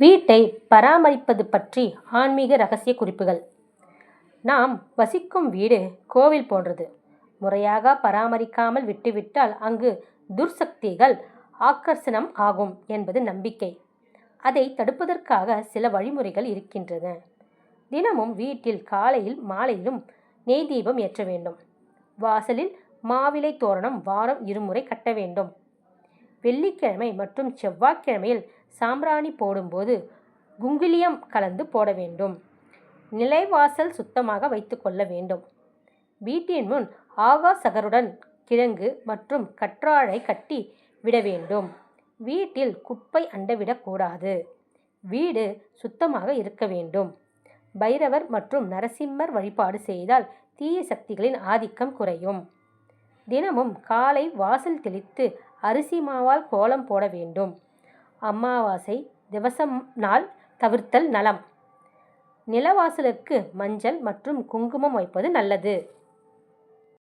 வீட்டை பராமரிப்பது பற்றி ஆன்மீக ரகசிய குறிப்புகள். நாம் வசிக்கும் வீடு கோவில் போன்றது. முறையாக பராமரிக்காமல் விட்டுவிட்டால் அங்கு துர்சக்திகள் ஆக்கர்ஷணம் ஆகும் என்பது நம்பிக்கை. அதை தடுப்பதற்காக சில வழிமுறைகள் இருக்கின்றன. தினமும் வீட்டில் காலையில் மாலையிலும் நெய் தீபம் ஏற்ற வேண்டும். வாசலில் மாவிலை தோரணம் வாரம் இருமுறை கட்ட வேண்டும். வெள்ளிக்கிழமை மற்றும் செவ்வாய்க்கிழமையில் சாம்பிராணி போடும்போது குங்கிலியம் கலந்து போட வேண்டும். நிலைவாசல் சுத்தமாக வைத்துக்கொள்ள வேண்டும். வீட்டின் முன் ஆகாசகருடன் கிழங்கு மற்றும் கற்றாழை கட்டி விட வேண்டும். வீட்டில் குப்பை அண்டவிடக்கூடாது வீடு சுத்தமாக இருக்க வேண்டும். பைரவர் மற்றும் நரசிம்மர் வழிபாடு செய்தால் தீய சக்திகளின் ஆதிக்கம் குறையும். தினமும் காலை வாசல் தெளித்து அரிசி மாவால் கோலம் போட வேண்டும். அமாவாசை திவசம் நாள் தவிர்த்தல் நலம். நிலவாசலுக்கு மஞ்சள் மற்றும் குங்குமம் வைப்பது நல்லது.